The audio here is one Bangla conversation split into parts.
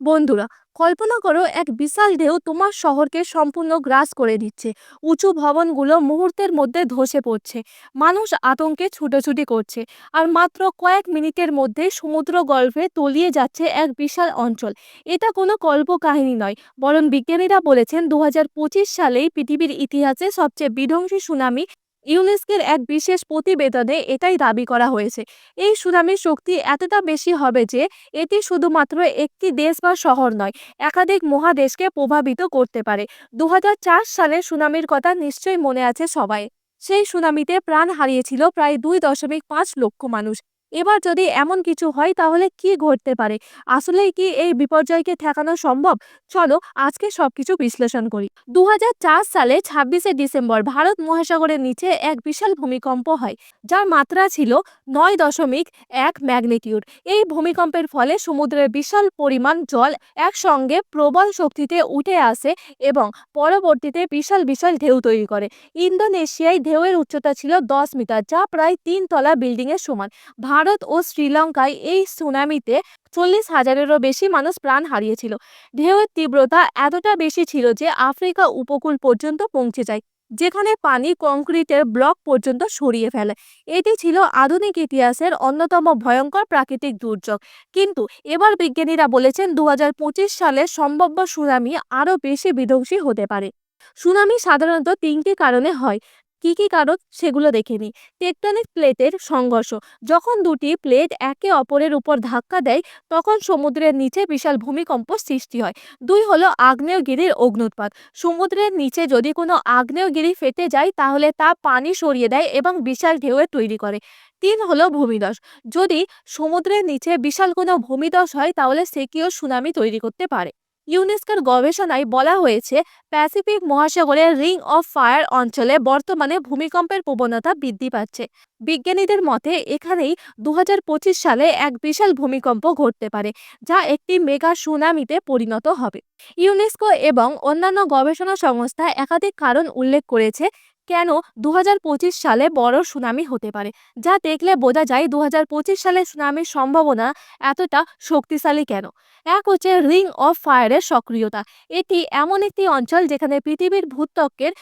বন্ধুরা, কল্পনা করো এক বিশাল ঢেউ তোমার শহরকে সম্পূর্ণ গ্রাস করে দিচ্ছে। উঁচু ভবনগুলো মুহূর্তের মধ্যে ধসে পড়ছে। মানুষ আতঙ্কে ছুটোছুটি করছে। আর মাত্র কয়েক মিনিটের মধ্যে সমুদ্র গল্পে তলিয়ে যাচ্ছে এক বিশাল অঞ্চল। এটা কোনো কল্পকাহিনী নয়, বরং বিজ্ঞানীরা বলেছেন দু হাজার পঁচিশ সালেই পৃথিবীর ইতিহাসে সবচেয়ে বিধ্বংসী সুনামি ইউনেস্কোর এক বিশেষ প্রতিবেদনে এটাই দাবি করা হয়েছে। এই সুনামির শক্তি এতটা বেশি হবে যে, এটি শুধুমাত্র একটি দেশ বা শহর নয়, একাধিক মহাদেশকে প্রভাবিত করতে পারে। দু হাজার চার সালে সুনামির কথা নিশ্চয়ই মনে আছে সবাই। সেই সুনামিতে প্রাণ হারিয়েছিল প্রায় দুই দশমিক পাঁচ লক্ষ মানুষ। এবার যদি এমন কিছু হয়, তাহলে কি ঘটতে পারে? আসলেই কি এই বিপর্যয়কে ঠেকানো সম্ভব? চলো আজকে সবকিছু বিশ্লেষণ করি। দু হাজার চার সালে ছাব্বিশে ডিসেম্বর ভারত মহাসাগরের নিচে এক বিশাল ভূমিকম্প হয়, যার মাত্রা ছিল নয় দশমিক এক ম্যাগনিটিউড। এই ভূমিকম্পের ফলে সমুদ্রের বিশাল পরিমাণ জল একসঙ্গে প্রবল শক্তিতে উঠে আসে এবং পরবর্তীতে বিশাল বিশাল ঢেউ তৈরি করে। ইন্দোনেশিয়ায় ঢেউয়ের উচ্চতা ছিল দশ মিটার, যা প্রায় তিন তলা বিল্ডিংয়ের সমান। ভারত ও শ্রীলঙ্কায় এই সুনামিতে চল্লিশ হাজারেরও বেশি মানুষ প্রাণ হারিয়েছিল। ঢেউয়ের তীব্রতা এতটা বেশি ছিল যে আফ্রিকা উপকূল পর্যন্ত পৌঁছে যায়, যেখানে পানি কংক্রিটের ব্লক পর্যন্ত সরিয়ে ফেলে। এটি ছিল আধুনিক ইতিহাসের অন্যতম ভয়ঙ্কর প্রাকৃতিক দুর্যোগ। কিন্তু এবার বিজ্ঞানীরা বলেছেন দু হাজার পঁচিশ সালে সম্ভাব্য সুনামি আরও বেশি বিধ্বংসী হতে পারে। সুনামি সাধারণত তিনটি কারণে হয়। কি কি কারণ? সেগুলো দেখে নিই। টেকটনিক প্লেটের সংঘর্ষ। যখন দুটি প্লেট একে অপরের উপর ধাক্কা দেয়, তখন সমুদ্রের নিচে বিশাল ভূমিকম্প সৃষ্টি হয়। দুই হলো আগ্নেয়গিরির অগ্নুৎপাত সমুদ্রের নিচে যদি কোনো আগ্নেয়গিরি ফেটে যায়, তাহলে তা পানি সরিয়ে দেয় এবং বিশাল ঢেউয়ে তৈরি করে। তিন হলো ভূমিধস যদি সমুদ্রের নিচে বিশাল কোনো ভূমিধস হয়, তাহলে সে সেটিও সুনামি তৈরি করতে পারে। ইউনেস্কোর গবেষণায় বলা হয়েছে, প্যাসিফিক মহাসাগরের রিং অফ ফায়ার অঞ্চলে বর্তমানে ভূমিকম্পের প্রবণতা বৃদ্ধি পাচ্ছে। বিজ্ঞানীদের মতে, এখানেই দু হাজার পঁচিশ সালে এক বিশাল ভূমিকম্প ঘটতে পারে, যা একটি মেগা সুনামিতে পরিণত হবে। ইউনেস্কো এবং অন্যান্য গবেষণা সংস্থা একাধিক কারণ উল্লেখ করেছে কেন দু হাজার পঁচিশ সালে বড় সুনামি হতে পারে? যা দেখলে বোঝা যায় দু হাজার পঁচিশ সালে সুনামির সম্ভাবনা এতটা শক্তিশালী কেন? এক হচ্ছে রিং অফ ফায়ারের সক্রিয়তা। এটি এমন একটি অঞ্চল যেখানে পৃথিবীর ভূত্বকের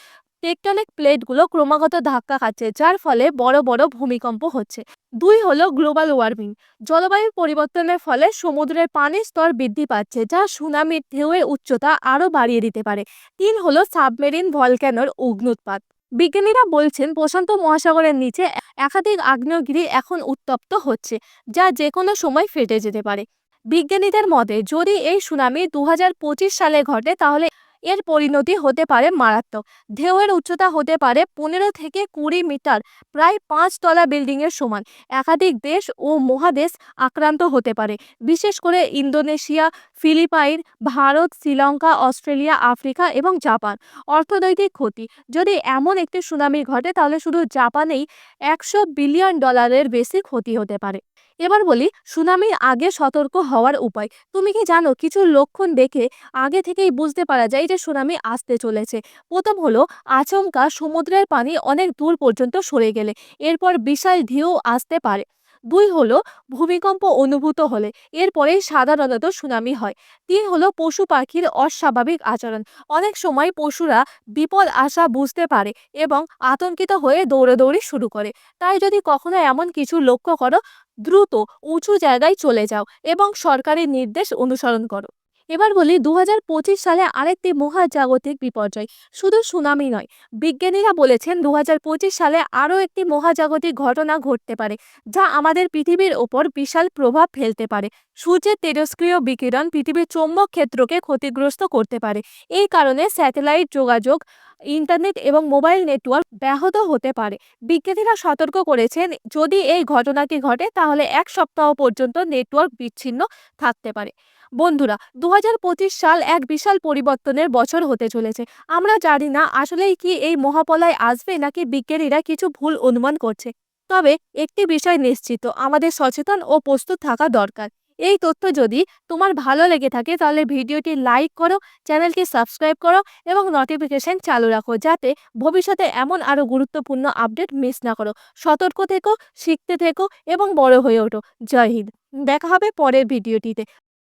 টেকটনিক প্লেটগুলো ক্রমাগত ধাক্কা খাচ্ছে, যার ফলে বড় বড় ভূমিকম্প হচ্ছে। দুই হলো গ্লোবাল ওয়ার্মিং। জলবায়ু পরিবর্তনের ফলে সমুদ্রের পানির স্তর বৃদ্ধি পাচ্ছে, যা সুনামির ঢেউয়ের উচ্চতা আরও বাড়িয়ে দিতে পারে। তিন হলো সাবমেরিন ভলক্যানোর অগ্নুৎপাত বিজ্ঞানীরা বলছেন, প্রশান্ত মহাসাগরের নিচে একাধিক আগ্নেয়গিরি এখন উত্তপ্ত হচ্ছে, যা যে কোনো সময় ফেটে যেতে পারে। বিজ্ঞানীদের মতে, যদি এই সুনামি দু হাজার পঁচিশ সালে ঘটে, তাহলে এর পরিণতি হতে পারে মারাত্মক। ঢেউয়ের উচ্চতা হতে পারে পনেরো থেকে কুড়ি মিটার, প্রায় পাঁচ তলা বিল্ডিংয়ের সমান। একাধিক দেশ ও মহাদেশ আক্রান্ত হতে পারে। বিশেষ করে Indonesia, Philippines, Bharat, Sri Lanka, Australia, Africa এবং জাপান। অর্থনৈতিক ক্ষতি। যদি এমন একটি সুনামি ঘটে, তাহলে শুধু জাপানেই একশো বিলিয়ন ডলারের বেশি ক্ষতি হতে পারে। এবার বলি সুনামির আগে সতর্ক হওয়ার উপায়। তুমি কি জানো, কিছু লক্ষণ দেখে আগে থেকেই বুঝতে পারা যায় যে সুনামি আসতে চলেছে। প্রথম হলো, আচমকা সমুদ্রের পানি অনেক দূর পর্যন্ত সরে গেলে, এরপর বিশাল ঢেউ আসতে পারে। দুই হলো, ভূমিকম্প অনুভূত হলে, এরপরে সাধারণত সুনামি হয়। তিন হলো, পশু পাখির অস্বাভাবিক আচরণ। অনেক সময় পশুরা বিপদ আসা বুঝতে পারে এবং আতঙ্কিত হয়ে দৌড়াদৌড়ি শুরু করে। তাই যদি কখনো এমন কিছু লক্ষ্য করো, দ্রুত উঁচু জায়গায় চলে যাও এবং সরকারি নির্দেশ অনুসরণ করো। এবার বলি দু হাজার পঁচিশ সালে আরেকটি মহাজাগতিক বিপর্যয়। শুধু সুনামি নয়, বিজ্ঞানীরা বলেছেন দু হাজার পঁচিশ সালে আরও একটি মহাজাগতিক ঘটনা ঘটতে পারে, যা আমাদের পৃথিবীর ওপর বিশাল প্রভাব ফেলতে পারে। সূর্যের তেজস্ক্রিয় বিকিরণ পৃথিবীর চৌম্বক ক্ষেত্রকে ক্ষতিগ্রস্ত করতে পারে। এই কারণে স্যাটেলাইট যোগাযোগ, ইন্টারনেট এবং মোবাইল নেটওয়ার্ক ব্যাহত হতে পারে। বিজ্ঞানীরা সতর্ক করেছেন, যদি এই ঘটনাটি ঘটে তাহলে এক সপ্তাহ পর্যন্ত নেটওয়ার্ক বিচ্ছিন্ন থাকতে পারে। বন্ধুরা দু হাজার পঁচিশ সাল এক বিশাল পরিবর্তনের বছর হতে চলেছে। আমরা জানি না আসলেই কি এই মহাপলয় আসবে নাকি বিজ্ঞানীরা কিছু ভুল অনুমান করছে। তবে একটি বিষয় নিশ্চিত, আমাদের সচেতন ও প্রস্তুত থাকা দরকার। এই তথ্য যদি তোমার ভালো লেগে থাকে তাহলে ভিডিওটি লাইক করো, চ্যানেলটি সাবস্ক্রাইব করো এবং নোটিফিকেশন চালু রাখো যাতে ভবিষ্যতে এমন আরও গুরুত্বপূর্ণ আপডেট মিস না করো। সতর্ক থেকো, শিখতে থেকো এবং বড় হয়ে ওঠো। জয় হিন্দ। দেখা হবে পরের ভিডিওটিতে।